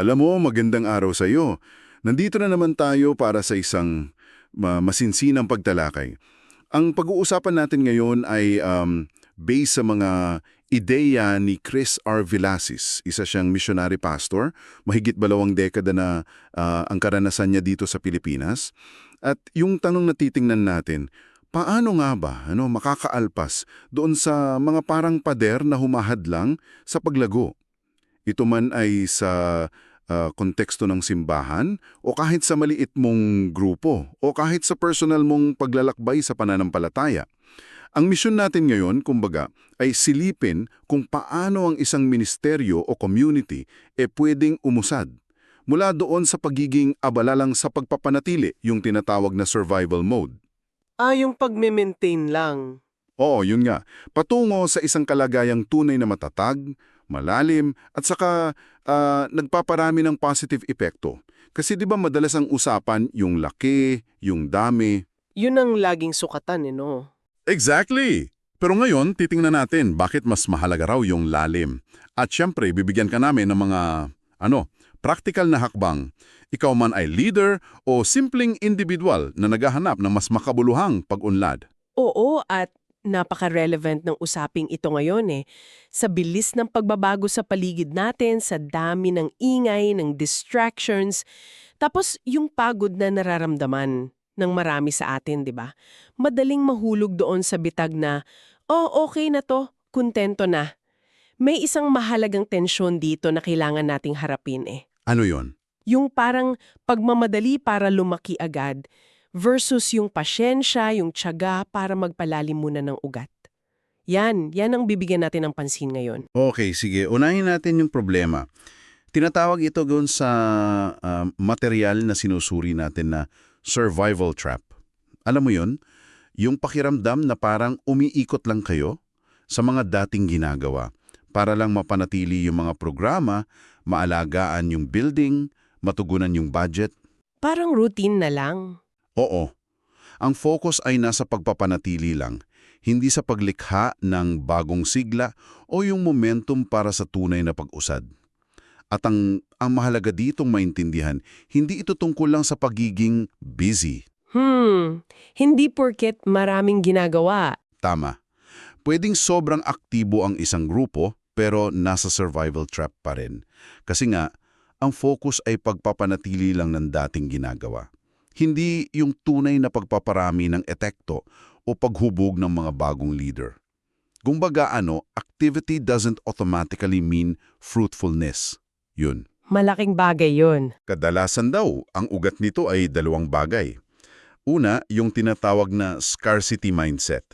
Alam mo, magandang araw sa iyo. Nandito na naman tayo para sa isang ma- masinsinang pagtalakay. Ang pag-uusapan natin ngayon ay um, based sa mga ideya ni Chris R. Villasis. Isa siyang missionary pastor, mahigit balawang dekada na ah, ang karanasan niya dito sa Pilipinas. At yung tanong na titingnan natin, paano nga ba ano, makakaalpas doon sa mga parang pader na humahadlang sa paglago? Ito man ay sa ah, konteksto ng simbahan o kahit sa maliit mong grupo o kahit sa personal mong paglalakbay sa pananampalataya. Ang misyon natin ngayon, kumbaga, ay silipin kung paano ang isang ministeryo o community e pwedeng umusad. Mula doon sa pagiging abala lang sa pagpapanatili, yung tinatawag na survival mode. Ah, yung pagme-maintain lang. Oo, yun nga. Patungo sa isang kalagayang tunay na matatag, malalim, at saka ah, nagpaparami ng positive epekto. Kasi di ba madalas ang usapan yung laki, yung dami. Yun ang laging sukatan, eh, no? Exactly! Pero ngayon, titingnan natin bakit mas mahalaga raw yung lalim. At syempre, bibigyan ka namin ng mga, ano, practical na hakbang. Ikaw man ay leader o simpleng individual na naghahanap ng mas makabuluhang pag-unlad. Oo, at napaka-relevant ng usaping ito ngayon eh. Sa bilis ng pagbabago sa paligid natin, sa dami ng ingay, ng distractions, tapos yung pagod na nararamdaman ng marami sa atin, di ba? Madaling mahulog doon sa bitag na, oh, okay na to, kontento na. May isang mahalagang tensyon dito na kailangan nating harapin eh. Ano yon? Yung parang pagmamadali para lumaki agad versus yung pasyensya, yung tiyaga para magpalalim muna ng ugat. Yan, yan ang bibigyan natin ng pansin ngayon. Okay, sige. Unahin natin yung problema. Tinatawag ito doon sa ah, material na sinusuri natin na survival trap. Alam mo yon? Yung pakiramdam na parang umiikot lang kayo sa mga dating ginagawa para lang mapanatili yung mga programa, maalagaan yung building, matugunan yung budget. Parang routine na lang. Oo. Ang focus ay nasa pagpapanatili lang, hindi sa paglikha ng bagong sigla o yung momentum para sa tunay na pag-usad. At ang, ang mahalaga ditong maintindihan, hindi ito tungkol lang sa pagiging busy. Hmm, hindi porket maraming ginagawa. Tama. Pwedeng sobrang aktibo ang isang grupo pero nasa survival trap pa rin. Kasi nga, ang focus ay pagpapanatili lang ng dating ginagawa. Hindi yung tunay na pagpaparami ng etekto o paghubog ng mga bagong leader. Kumbaga ano, activity doesn't automatically mean fruitfulness. Yun. Malaking bagay yun. Kadalasan daw, ang ugat nito ay dalawang bagay. Una, yung tinatawag na scarcity mindset.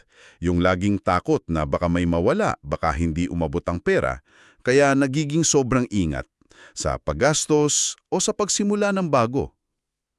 Yung laging takot na baka may mawala, baka hindi umabot ang pera, kaya nagiging sobrang ingat sa paggastos o sa pagsimula ng bago.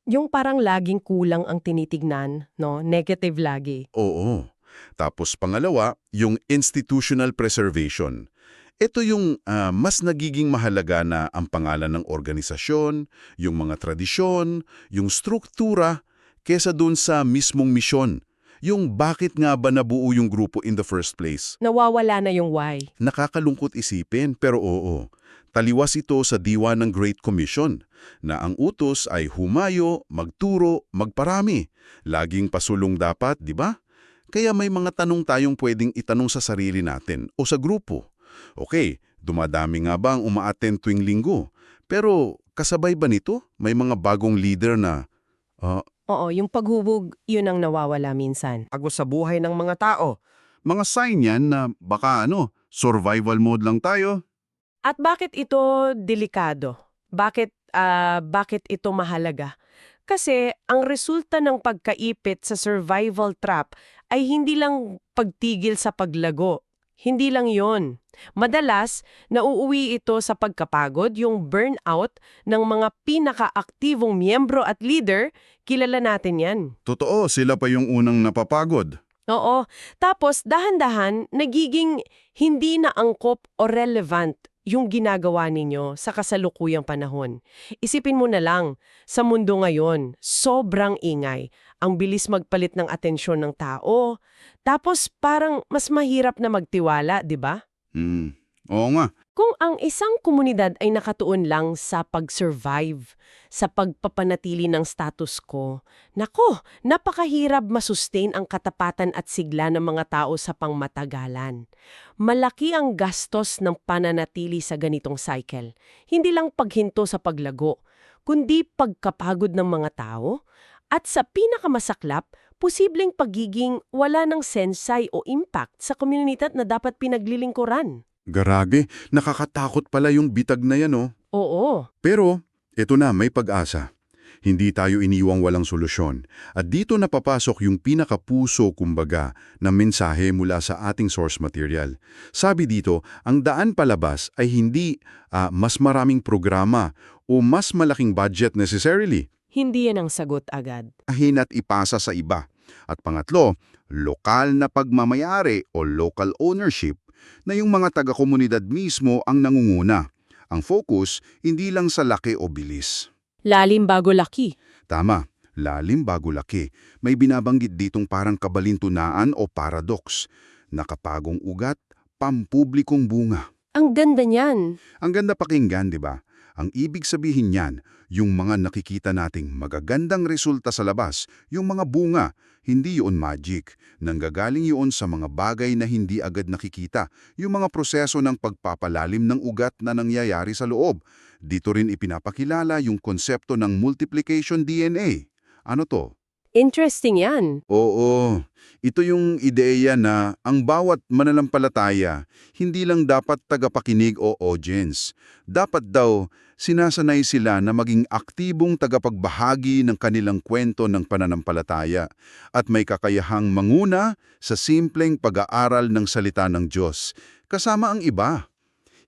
Yung parang laging kulang ang tinitignan, no? Negative lagi. Oo. Tapos pangalawa, yung institutional preservation. Ito yung ah, mas nagiging mahalaga na ang pangalan ng organisasyon, yung mga tradisyon, yung struktura, kesa dun sa mismong misyon. Yung bakit nga ba nabuo yung grupo in the first place. Nawawala na yung why. Nakakalungkot isipin pero oo. Taliwas ito sa diwa ng Great Commission na ang utos ay humayo, magturo, magparami. Laging pasulong dapat, di ba? Kaya may mga tanong tayong pwedeng itanong sa sarili natin o sa grupo. Okay, dumadami nga ba ang umaattend tuwing linggo? Pero kasabay ba nito? May mga bagong leader na, ah, Oo, yung paghubog, yun ang nawawala minsan. Agos sa buhay ng mga tao. mga sign yan na baka ano, survival mode lang tayo. At bakit ito delikado? Bakit ah, bakit ito mahalaga? Kasi ang resulta ng pagkaipit sa survival trap ay hindi lang pagtigil sa paglago. Hindi lang 'yon. Madalas, nauuwi ito sa pagkapagod, yung burnout ng mga pinakaaktibong miyembro at leader, kilala natin 'yan. Totoo, sila pa yung unang napapagod. Oo. Tapos, dahan-dahan, nagiging hindi na angkop o relevant yung ginagawa ninyo sa kasalukuyang panahon. Isipin mo na lang, sa mundo ngayon, sobrang ingay. Ang bilis magpalit ng atensyon ng tao. Tapos, parang mas mahirap na magtiwala, di ba? Hmm. Oo nga. Kung ang isang komunidad ay nakatuon lang sa pag-survive, sa pagpapanatili ng status quo, nako, napakahirap masustain ang katapatan at sigla ng mga tao sa pangmatagalan. Malaki ang gastos ng pananatili sa ganitong cycle. Hindi lang paghinto sa paglago, kundi pagkapagod ng mga tao, at sa pinakamasaklap, posibleng pagiging wala ng sensay o impact sa komunidad na dapat pinaglilingkuran. Garage, nakakatakot pala yung bitag na yan, oh. Oo, Pero, eto na, may pag-asa. Hindi tayo iniwang walang solusyon. At dito napapasok yung pinakapuso, kumbaga, na mensahe mula sa ating source material. Sabi dito, ang daan palabas ay hindi ah, mas maraming programa o mas malaking budget necessarily. hindi yan ang sagot agad. Ahin at ipasa sa iba. At pangatlo, lokal na pagmamayari o local ownership na yung mga taga-komunidad mismo ang nangunguna. Ang focus, hindi lang sa laki o bilis. Lalim bago laki. Tama, lalim bago laki. May binabanggit ditong parang kabalintunaan o paradox. Nakapagong ugat, pampublikong bunga. Ang ganda niyan. Ang ganda pakinggan, di ba? Ang ibig sabihin niyan, yung mga nakikita nating magagandang resulta sa labas, yung mga bunga, hindi yun magic. Nanggagaling yun sa mga bagay na hindi agad nakikita, yung mga proseso ng pagpapalalim ng ugat na nangyayari sa loob. Dito rin ipinapakilala yung konsepto ng multiplication DNA. Ano to? Interesting yan. Oo, ito yung ideya na ang bawat mananampalataya hindi lang dapat tagapakinig o audience. Dapat daw sinasanay sila na maging aktibong tagapagbahagi ng kanilang kwento ng pananampalataya at may kakayahang manguna sa simpleng pag-aaral ng salita ng Diyos, kasama ang iba.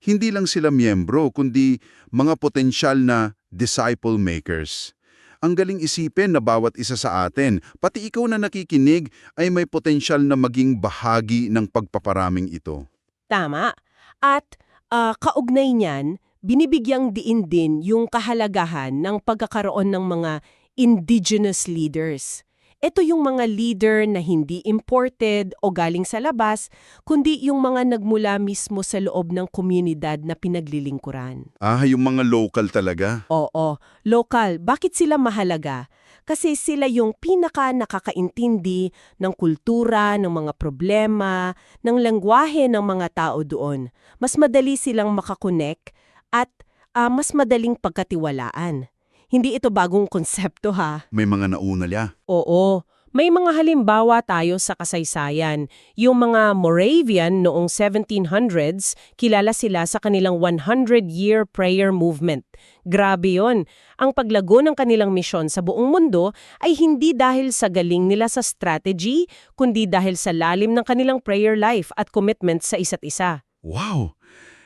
Hindi lang sila miyembro kundi mga potensyal na disciple makers. Ang galing isipin na bawat isa sa atin, pati ikaw na nakikinig, ay may potensyal na maging bahagi ng pagpaparaming ito. Tama. At ah, kaugnay niyan, binibigyang diin din yung kahalagahan ng pagkakaroon ng mga indigenous leaders. Ito yung mga leader na hindi imported o galing sa labas, kundi yung mga nagmula mismo sa loob ng komunidad na pinaglilingkuran. Ah, yung mga local talaga. Oo, local. Bakit sila mahalaga? Kasi sila yung pinaka nakakaintindi ng kultura, ng mga problema, ng lengguwahe ng mga tao doon. Mas madali silang makakonek at ah, mas madaling pagkatiwalaan. Hindi ito bagong konsepto ha. May mga nauna niya. Oo. May mga halimbawa tayo sa kasaysayan. Yung mga Moravian noong 1700s, kilala sila sa kanilang 100-year prayer movement. Grabe yon. Ang paglago ng kanilang misyon sa buong mundo ay hindi dahil sa galing nila sa strategy, kundi dahil sa lalim ng kanilang prayer life at commitment sa isa't isa. Wow!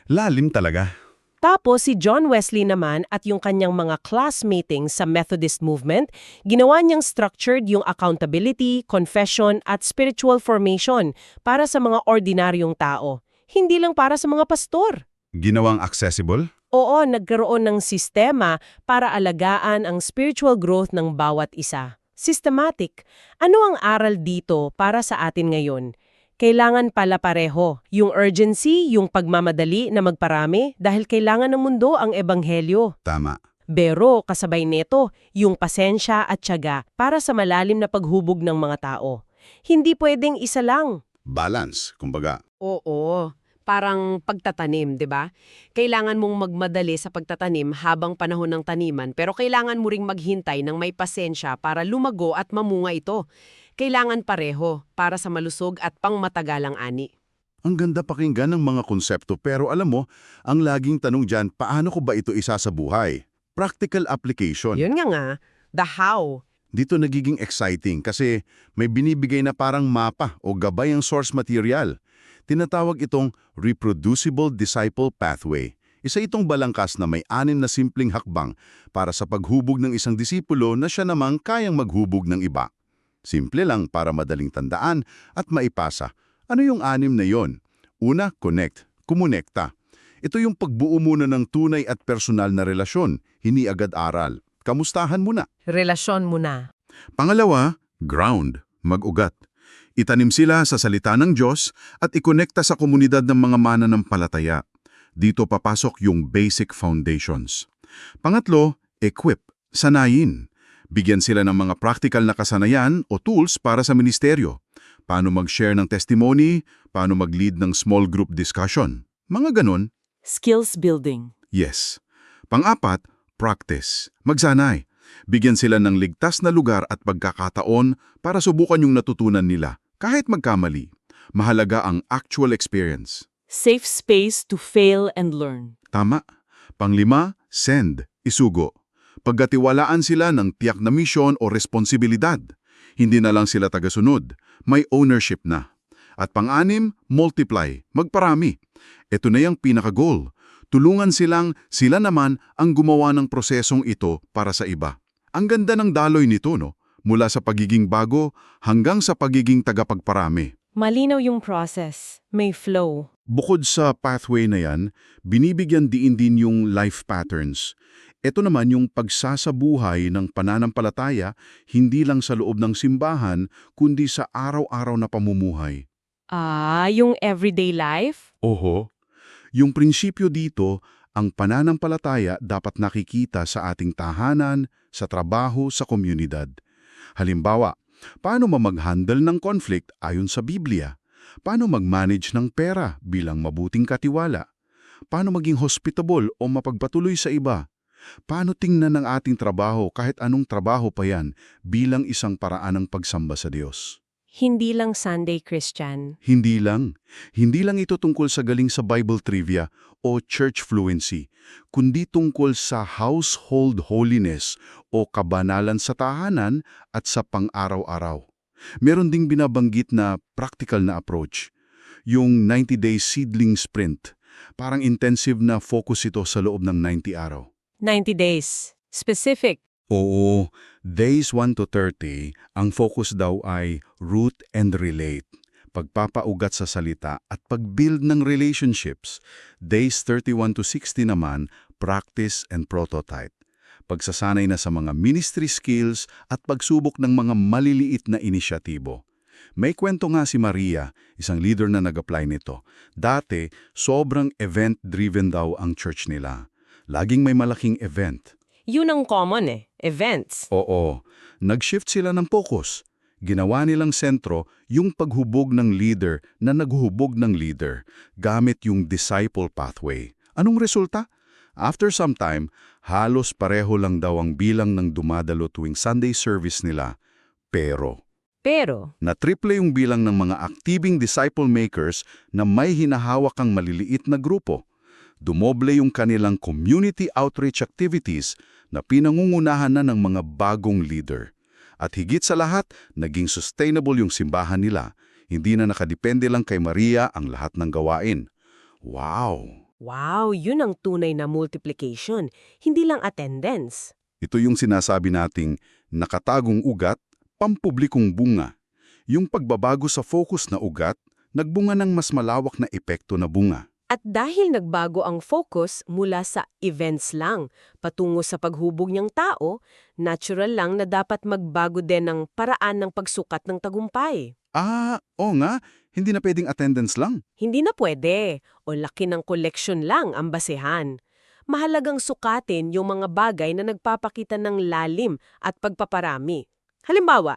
Lalim talaga. Tapos si John Wesley naman at yung kanyang mga class meetings sa Methodist movement, ginawa niyang structured yung accountability, confession at spiritual formation para sa mga ordinaryong tao. Hindi lang para sa mga pastor. Ginawang accessible? Oo, nagkaroon ng sistema para alagaan ang spiritual growth ng bawat isa. Systematic. Ano ang aral dito para sa atin ngayon? Kailangan pala pareho. Yung urgency, yung pagmamadali na magparami dahil kailangan ng mundo ang ebanghelyo. Tama. Pero kasabay nito, yung pasensya at tiyaga para sa malalim na paghubog ng mga tao. Hindi pwedeng isa lang. Balance, kumbaga. Oo, parang pagtatanim, 'di ba? Kailangan mong magmadali sa pagtatanim habang panahon ng taniman, pero kailangan mo ring maghintay ng may pasensya para lumago at mamunga ito. Kailangan pareho para sa malusog at pangmatagalang ani. Ang ganda pakinggan ng mga konsepto pero alam mo, ang laging tanong dyan, paano ko ba ito isa sa buhay? Practical application. Yun nga nga, the how. Dito nagiging exciting kasi may binibigay na parang mapa o gabay ang source material. Tinatawag itong Reproducible Disciple Pathway. Isa itong balangkas na may anim na simpleng hakbang para sa paghubog ng isang disipulo na siya namang kayang maghubog ng iba. Simple lang para madaling tandaan at maipasa. Ano yung anim na yon? Una, connect, kumonekta. Ito yung pagbuo muna ng tunay at personal na relasyon, hindi agad aral. Kamustahan muna. Relasyon mo na. Pangalawa, ground, mag-ugat. Itanim sila sa salita ng Diyos at ikonekta sa komunidad ng mga mananampalataya. Dito papasok yung basic foundations. Pangatlo, equip, sanayin. Bigyan sila ng mga practical na kasanayan o tools para sa ministeryo. Paano mag-share ng testimony, paano mag-lead ng small group discussion. Mga ganun, Skills building. yes. Pang-apat, practice, magsanay. Bigyan sila ng ligtas na lugar at pagkakataon para subukan yung natutunan nila, kahit magkamali. Mahalaga ang actual experience. Safe space to fail and learn. Tama. Panglima, send, isugo. Pagkatiwalaan sila ng tiyak na misyon o responsibilidad. Hindi na lang sila tagasunod, may ownership na. At pang-anim, multiply, magparami. Ito na yung pinaka-goal. Tulungan silang sila naman ang gumawa ng prosesong ito para sa iba. Ang ganda ng daloy nito, no? Mula sa pagiging bago hanggang sa pagiging tagapagparami. Malinaw yung process. May flow. Bukod sa pathway na yan, binibigyan diin din yung life patterns. Ito naman yung pagsasabuhay ng pananampalataya hindi lang sa loob ng simbahan, kundi sa araw-araw na pamumuhay. Ah, yung everyday life? Oho. Yung prinsipyo dito, ang pananampalataya dapat nakikita sa ating tahanan, sa trabaho, sa komunidad. Halimbawa, paano mamag-handle ng conflict ayon sa Biblia? Paano mag-manage ng pera bilang mabuting katiwala? Paano maging hospitable o mapagpatuloy sa iba? Paano tingnan ng ating trabaho kahit anong trabaho pa yan bilang isang paraan ng pagsamba sa Diyos? Hindi lang Sunday Christian. Hindi lang. Hindi lang ito tungkol sa galing sa Bible trivia o church fluency, kundi tungkol sa household holiness o kabanalan sa tahanan at sa pang-araw-araw. Meron ding binabanggit na practical na approach, yung 90-day seedling sprint. Parang intensive na focus ito sa loob ng 90 araw. 90 days. Specific. Oo, days 1 to 30, ang focus daw ay root and relate, pagpapaugat sa salita at pag-build ng relationships. Days 31 to 60 naman, practice and prototype. Pagsasanay na sa mga ministry skills at pagsubok ng mga maliliit na inisyatibo. May kwento nga si Maria, isang leader na nag-apply nito. Dati, sobrang event-driven daw ang church nila. Laging may malaking event. Yun ang common eh. Events. Oo, nag-shift sila ng focus. Ginawa nilang sentro yung paghubog ng leader na naghubog ng leader gamit yung disciple pathway. Anong resulta? After some time, halos pareho lang daw ang bilang ng dumadalo tuwing Sunday service nila. Pero, Pero, na-triple yung bilang ng mga activing disciple makers na may hinahawak ang maliliit na grupo. Dumoble yung kanilang community outreach activities na pinangungunahan na ng mga bagong leader. At higit sa lahat, naging sustainable yung simbahan nila. Hindi na nakadepende lang kay Maria ang lahat ng gawain. Wow! wow, yun ang tunay na multiplication. Hindi lang attendance. Ito yung sinasabi nating nakatagong ugat, pampublikong bunga. Yung pagbabago sa focus na ugat, nagbunga ng mas malawak na epekto na bunga. At dahil nagbago ang focus mula sa events lang patungo sa paghubog niyang tao, natural lang na dapat magbago din ang paraan ng pagsukat ng tagumpay. Ah, oo nga, hindi na pwedeng attendance lang. Hindi na pwede o laki ng collection lang ang basehan. Mahalagang sukatin yung mga bagay na nagpapakita ng lalim at pagpaparami. Halimbawa,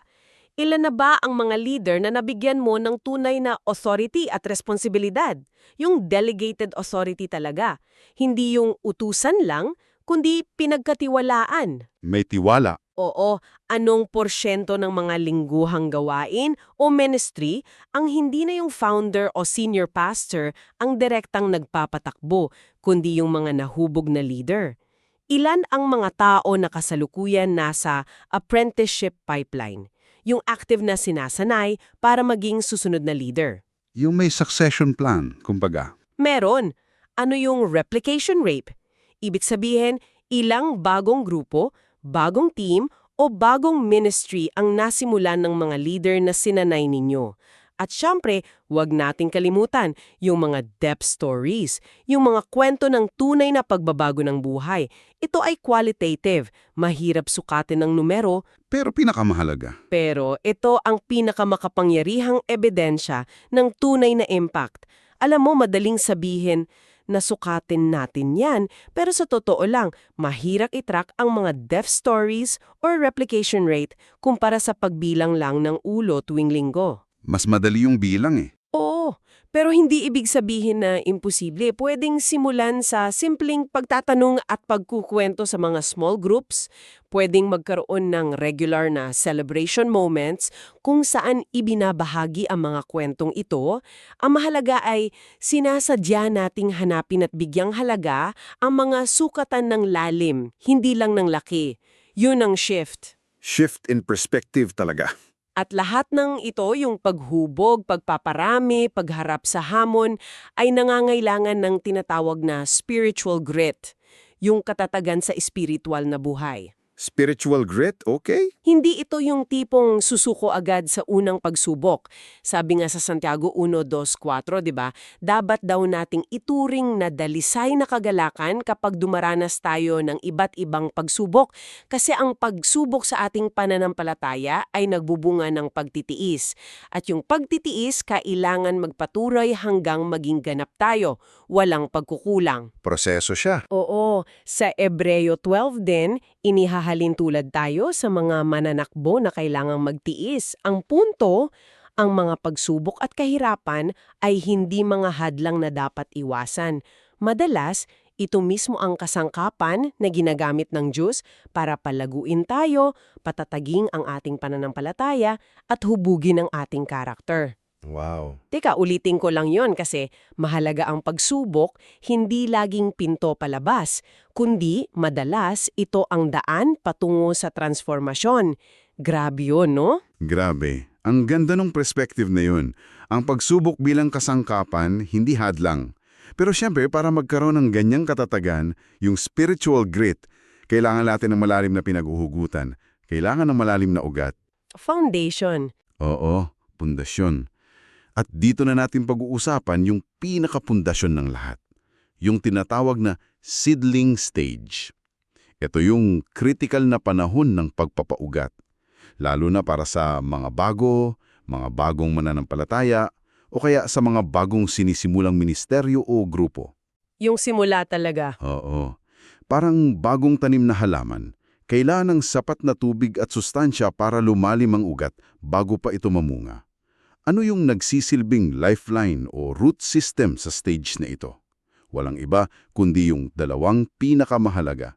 ilan na ba ang mga leader na nabigyan mo ng tunay na authority at responsibilidad? Yung delegated authority talaga. Hindi yung utusan lang, kundi pinagkatiwalaan. May tiwala. Oo, anong porsyento ng mga lingguhang gawain o ministry ang hindi na yung founder o senior pastor ang direktang nagpapatakbo, kundi yung mga nahubog na leader? Ilan ang mga tao na kasalukuyan nasa apprenticeship pipeline, yung active na sinasanay para maging susunod na leader? Yung may succession plan, kumbaga. Meron. Ano yung replication rate? Ibig sabihin, ilang bagong grupo, bagong team, o bagong ministry ang nasimulan ng mga leader na sinanay ninyo. At syempre, huwag nating kalimutan yung mga depth stories, yung mga kwento ng tunay na pagbabago ng buhay. Ito ay qualitative, mahirap sukatin ng numero, Pero pinakamahalaga. pero ito ang pinakamakapangyarihang ebidensya ng tunay na impact. Alam mo, madaling sabihin, nasukatin natin yan. Pero sa totoo lang, mahirap itrack ang mga death stories or replication rate kumpara sa pagbilang lang ng ulo tuwing linggo. Mas madali yung bilang eh. Oo, pero hindi ibig sabihin na imposible. Pwedeng simulan sa simpleng pagtatanong at pagkukwento sa mga small groups. Pwedeng magkaroon ng regular na celebration moments kung saan ibinabahagi ang mga kwentong ito. Ang mahalaga ay sinasadya nating hanapin at bigyang halaga ang mga sukatan ng lalim, hindi lang ng laki. Yun ang shift. Shift in perspective talaga. At lahat ng ito, yung paghubog, pagpaparami, pagharap sa hamon, ay nangangailangan ng tinatawag na spiritual grit, yung katatagan sa spiritual na buhay. Spiritual grit, okay? Hindi ito yung tipong susuko agad sa unang pagsubok. Sabi nga sa Santiago 1.2.4, di ba? Dapat daw nating ituring na dalisay na kagalakan kapag dumaranas tayo ng iba't ibang pagsubok. Kasi ang pagsubok sa ating pananampalataya ay nagbubunga ng pagtitiis. At yung pagtitiis, kailangan magpatuloy hanggang maging ganap tayo. Walang pagkukulang. Proseso siya. Oo, sa Ebreo 12 din, inihahalin tulad tayo sa mga mananakbo na kailangang magtiis. Ang punto, ang mga pagsubok at kahirapan ay hindi mga hadlang na dapat iwasan. Madalas, ito mismo ang kasangkapan na ginagamit ng Diyos para palaguin tayo, patataging ang ating pananampalataya at hubugin ang ating karakter. Wow. Teka, ulitin ko lang yon kasi mahalaga ang pagsubok, hindi laging pinto palabas, kundi madalas ito ang daan patungo sa transformasyon. Grabe yun, no? Grabe. Ang ganda ng perspective na yun. Ang pagsubok bilang kasangkapan, hindi hadlang. Pero syempre, para magkaroon ng ganyang katatagan, yung spiritual grit, kailangan natin ng malalim na pinaguhugutan. Kailangan ng malalim na ugat. Foundation. Oo, pundasyon. At dito na natin pag-uusapan yung pinakapundasyon ng lahat. Yung tinatawag na seedling stage. Ito yung critical na panahon ng pagpapaugat. Lalo na para sa mga bago, mga bagong mananampalataya, o kaya sa mga bagong sinisimulang ministeryo o grupo. Yung simula talaga. Oo. Parang bagong tanim na halaman. Kailangan ng sapat na tubig at sustansya para lumalim ang ugat bago pa ito mamunga. Ano yung nagsisilbing lifeline o root system sa stage na ito? Walang iba kundi yung dalawang pinakamahalaga,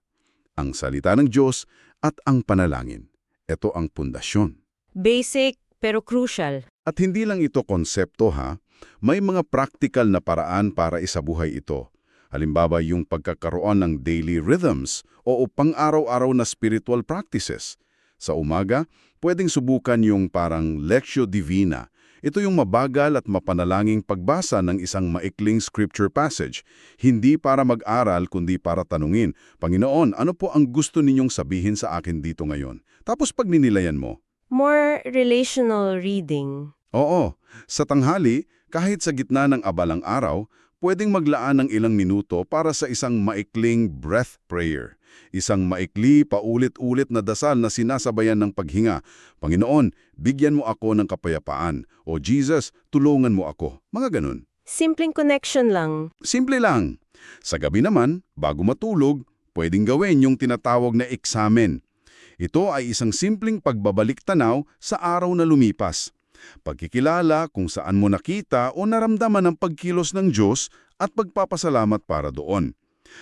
ang salita ng Diyos at ang panalangin. Ito ang pundasyon. Basic pero crucial. At hindi lang ito konsepto ha, may mga practical na paraan para isabuhay ito. Halimbawa yung pagkakaroon ng daily rhythms o pang-araw-araw na spiritual practices. Sa umaga, pwedeng subukan yung parang Lectio Divina. Ito yung mabagal at mapanalanging pagbasa ng isang maikling scripture passage. Hindi para mag-aral kundi para tanungin, Panginoon, ano po ang gusto ninyong sabihin sa akin dito ngayon? Tapos pag ninilayan mo, More relational reading. Oo, sa tanghali, kahit sa gitna ng abalang araw, pwedeng maglaan ng ilang minuto para sa isang maikling breath prayer. Isang maikli, paulit-ulit na dasal na sinasabayan ng paghinga. Panginoon, bigyan mo ako ng kapayapaan. O Jesus, tulungan mo ako. Mga ganun. Simpleng connection lang. Simple lang. Sa gabi naman, bago matulog, pwedeng gawin yung tinatawag na eksamen. Ito ay isang simpleng pagbabalik tanaw sa araw na lumipas. Pagkikilala kung saan mo nakita o naramdaman ang pagkilos ng Diyos at pagpapasalamat para doon.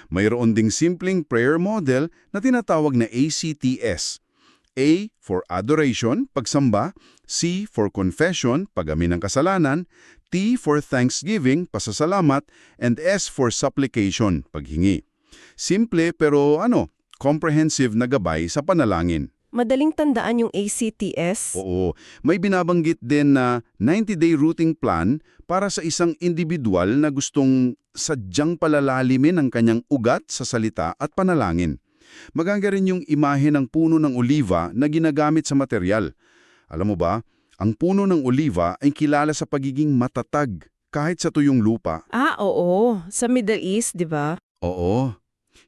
Mayroon ding simpleng prayer model na tinatawag na ACTS. A for adoration, pagsamba, C for confession, pagami ng kasalanan, T for thanksgiving, pasasalamat, and S for supplication, paghingi. Simple pero ano, comprehensive na gabay sa panalangin. Madaling tandaan yung ACTS. Oo, may binabanggit din na 90-day routing plan para sa isang individual na gustong sadyang palalalimin ang kanyang ugat sa salita at panalangin. Maganda rin yung imahe ng puno ng oliva na ginagamit sa material. Alam mo ba, ang puno ng oliva ay kilala sa pagiging matatag kahit sa tuyong lupa. Ah, oo. Sa Middle East, di ba? Oo,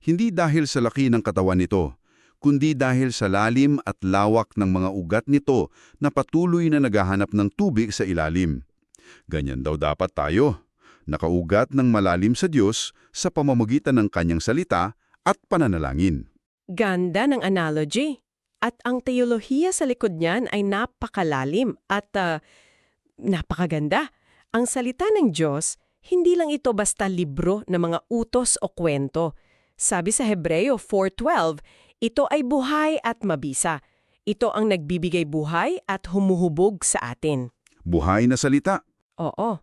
hindi dahil sa laki ng katawan nito, kundi dahil sa lalim at lawak ng mga ugat nito na patuloy na naghahanap ng tubig sa ilalim. Ganyan daw dapat tayo. nakaugat ng malalim sa Diyos sa pamamagitan ng kanyang salita at pananalangin. Ganda ng analogy. At ang teolohiya sa likod niyan ay napakalalim at ah, napakaganda. Ang salita ng Diyos, hindi lang ito basta libro ng mga utos o kwento. Sabi sa Hebreo 4.12, ito ay buhay at mabisa. Ito ang nagbibigay buhay at humuhubog sa atin. Buhay na salita. Oo.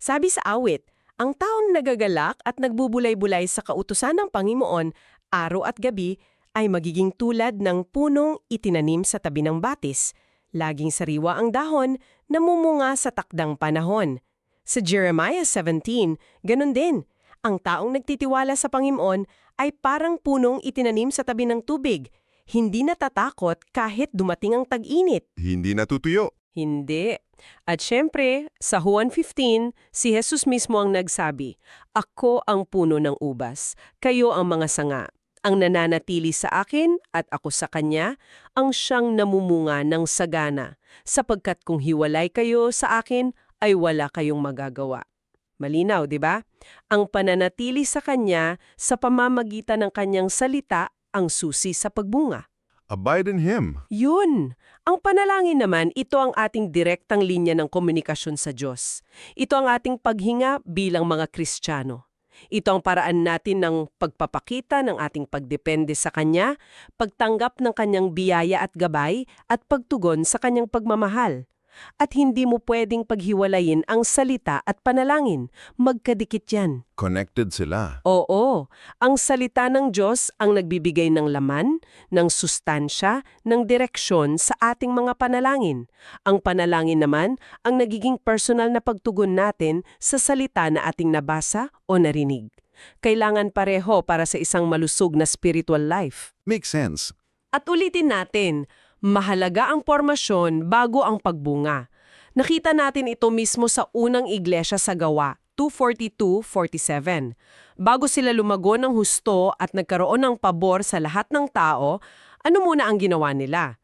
Sabi sa awit, ang taong nagagalak at nagbubulay-bulay sa kautusan ng Panginoon araw at gabi ay magiging tulad ng punong itinanim sa tabi ng batis. Laging sariwa ang dahon, namumunga sa takdang panahon. Sa Jeremiah 17, ganun din. Ang taong nagtitiwala sa Panginoon ay parang punong itinanim sa tabi ng tubig. Hindi natatakot kahit dumating ang tag-init. Hindi natutuyo. Hindi. At syempre, sa Juan 15, si Jesus mismo ang nagsabi, Ako ang puno ng ubas, kayo ang mga sanga. Ang nananatili sa akin at ako sa kanya, ang siyang namumunga ng sagana, sapagkat kung hiwalay kayo sa akin, ay wala kayong magagawa. Malinaw, di ba? Ang pananatili sa kanya sa pamamagitan ng kanyang salita ang susi sa pagbunga. Abide in Him. Yun! Ang panalangin naman, ito ang ating direktang linya ng komunikasyon sa Diyos. Ito ang ating paghinga bilang mga Kristiyano. Ito ang paraan natin ng pagpapakita ng ating pagdepende sa Kanya, pagtanggap ng Kanyang biyaya at gabay, at pagtugon sa Kanyang pagmamahal. At hindi mo pwedeng paghiwalayin ang salita at panalangin. Magkadikit yan. Connected sila. Oo, ang salita ng Diyos ang nagbibigay ng laman, ng sustansya, ng direksyon sa ating mga panalangin. Ang panalangin naman ang nagiging personal na pagtugon natin sa salita na ating nabasa o narinig. Kailangan pareho para sa isang malusog na spiritual life. Makes sense. At ulitin natin, mahalaga ang formasyon bago ang pagbunga. Nakita natin ito mismo sa unang iglesia sa gawa, 242-47. Bago sila lumago ng husto at nagkaroon ng pabor sa lahat ng tao, ano muna ang ginawa nila?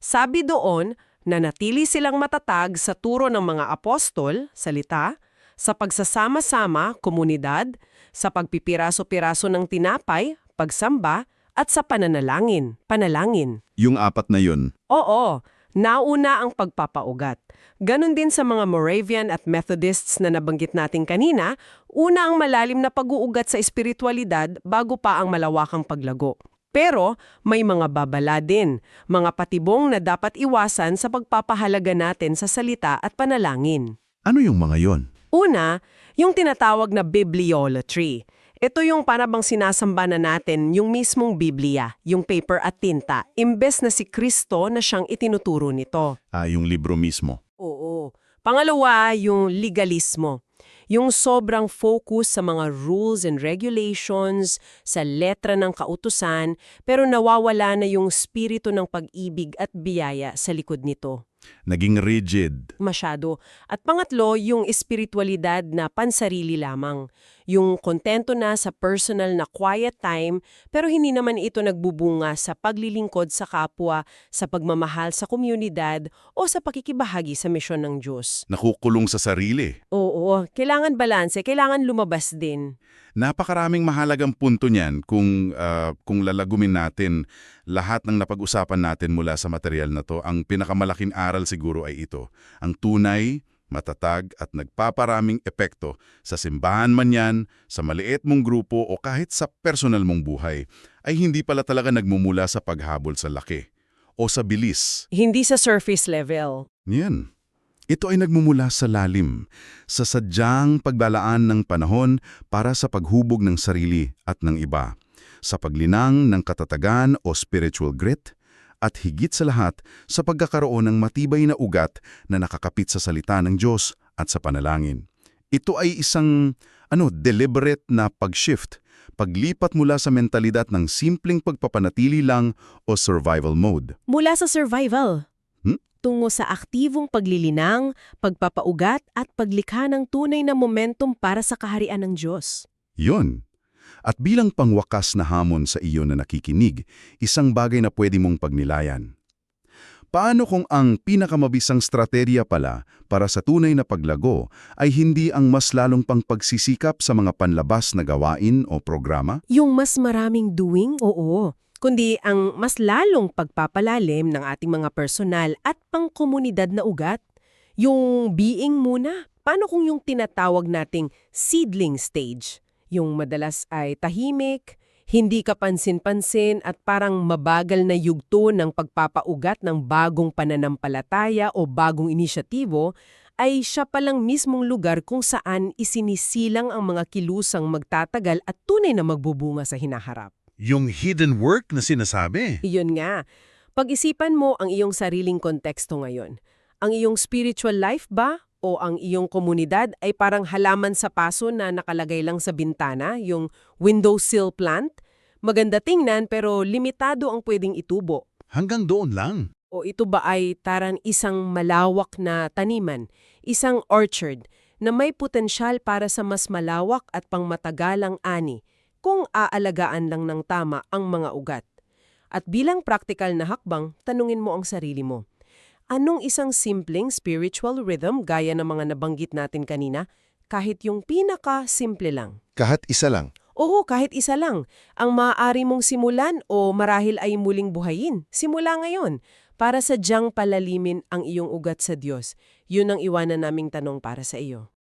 Sabi doon, na natili silang matatag sa turo ng mga apostol, salita, sa pagsasama-sama, komunidad, sa pagpipiraso-piraso ng tinapay, pagsamba, at sa pananalangin, panalangin. Yung apat na yun. Oo, nauna ang pagpapaugat. Ganon din sa mga Moravian at Methodists na nabanggit natin kanina, una ang malalim na pag-uugat sa espiritualidad bago pa ang malawakang paglago. Pero may mga babala din, mga patibong na dapat iwasan sa pagpapahalaga natin sa salita at panalangin. Ano yung mga yon? Una, yung tinatawag na bibliolatry. Ito yung parabang sinasamba na natin yung mismong Biblia, yung paper at tinta, imbes na si Kristo na siyang itinuturo nito. Ah, yung libro mismo. Oo. Pangalawa, yung legalismo. Yung sobrang focus sa mga rules and regulations, sa letra ng kautusan, pero nawawala na yung spirito ng pag-ibig at biyaya sa likod nito. Naging rigid. Masyado. At pangatlo, yung espiritualidad na pansarili lamang. Yung kontento na sa personal na quiet time, pero hindi naman ito nagbubunga sa paglilingkod sa kapwa, sa pagmamahal sa komunidad, o sa pakikibahagi sa misyon ng Diyos. Nakukulong sa sarili. Oo, kailangan balanse, kailangan lumabas din. Napakaraming mahalagang punto niyan kung, ah, kung lalagumin natin lahat ng napag-usapan natin mula sa material na to. Ang pinakamalaking aral siguro ay ito. Ang tunay, matatag at nagpaparaming epekto sa simbahan man yan, sa maliit mong grupo o kahit sa personal mong buhay ay hindi pala talaga nagmumula sa paghabol sa laki o sa bilis. Hindi sa surface level. Yan. Ito ay nagmumula sa lalim, sa sadyang paglalaan ng panahon para sa paghubog ng sarili at ng iba, sa paglinang ng katatagan o spiritual grit, at higit sa lahat sa pagkakaroon ng matibay na ugat na nakakapit sa salita ng Diyos at sa panalangin. Ito ay isang ano, deliberate na pag-shift, paglipat mula sa mentalidad ng simpleng pagpapanatili lang o survival mode. Mula sa survival. Hmm? Tungo sa aktibong paglilinang, pagpapaugat at paglikha ng tunay na momentum para sa kaharian ng Diyos. Yun. At bilang pangwakas na hamon sa iyo na nakikinig, isang bagay na pwede mong pagnilayan. Paano kung ang pinakamabisang strategiya pala para sa tunay na paglago ay hindi ang mas lalong pang pagsisikap sa mga panlabas na gawain o programa? Yung mas maraming doing, oo. Kundi ang mas lalong pagpapalalim ng ating mga personal at pangkomunidad na ugat. Yung being muna. Paano kung yung tinatawag nating seedling stage? Yung madalas ay tahimik, hindi kapansin-pansin at parang mabagal na yugto ng pagpapaugat ng bagong pananampalataya o bagong inisyatibo, ay siya palang mismong lugar kung saan isinisilang ang mga kilusang magtatagal at tunay na magbubunga sa hinaharap. Yung hidden work na sinasabi. Iyon nga. Pag-isipan mo ang iyong sariling konteksto ngayon. Ang iyong spiritual life ba o ang iyong komunidad ay parang halaman sa paso na nakalagay lang sa bintana, yung windowsill plant? Maganda tingnan pero limitado ang pwedeng itubo. Hanggang doon lang. O ito ba ay tarang isang malawak na taniman, isang orchard na may potensyal para sa mas malawak at pangmatagalang ani kung aalagaan lang ng tama ang mga ugat. At bilang praktikal na hakbang, tanungin mo ang sarili mo. Anong isang simpleng spiritual rhythm gaya ng mga nabanggit natin kanina, kahit yung pinaka-simple lang? Kahat isa lang. Oo, kahit isa lang. Ang maaari mong simulan o marahil ay muling buhayin. Simula ngayon. Para sadyang palalimin ang iyong ugat sa Diyos. Yun ang iwanan naming tanong para sa iyo.